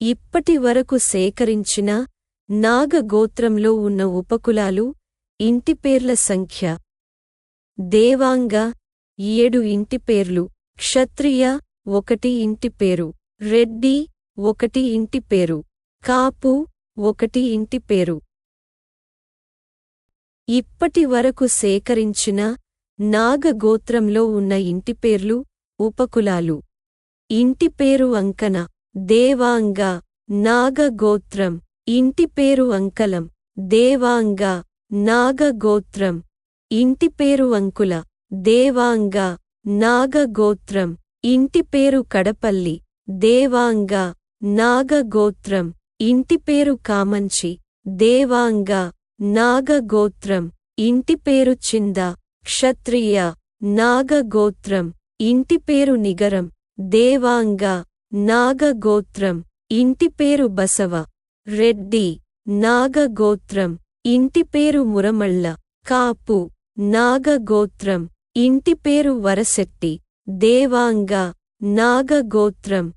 ఇప్పటి వరకు సేకరించిన నాగగోత్రంలో ఉన్న ఉపకులాలు ఇంటిపేర్ల సంఖ్య. దేవాంగ ఏడు ఇంటిపేర్లు క్షత్రియ ఒకటి ఇంటిపేరు రెడ్డి ఒకటి ఇంటిపేరు కాపు ఒకటి ఇంటిపేరు ఇప్పటి వరకు సేకరించిన నాగగోత్రంలో ఉన్న ఇంటిపేర్లు ఉపకులాలు. ఇంటిపేరు అంకన. దేవాంగ నాగ గోత్రం ఇంటిపేరు అంకలం దేవాంగ నాగ గోత్రం ఇంటిపేరు అంకుల దేవాంగ నాగ గోత్రం ఇంటిపేరు కడపల్లి దేవాంగ నాగ గోత్రం ఇంటిపేరు కామంచి దేవాంగ నాగ గోత్రం ఇంటిపేరు చింద క్షత్రియ నాగ గోత్రం ఇంటిపేరు నిగరం దేవాంగ నాగ గోత్రం ఇంటిపేరు బసవ. రెడ్డి. నాగ గోత్రం ఇంటిపేరు మురమళ్ళ. కాపు. నాగ గోత్రం ఇంటిపేరు వరసెట్టి దేవాంగ. నాగ గోత్రం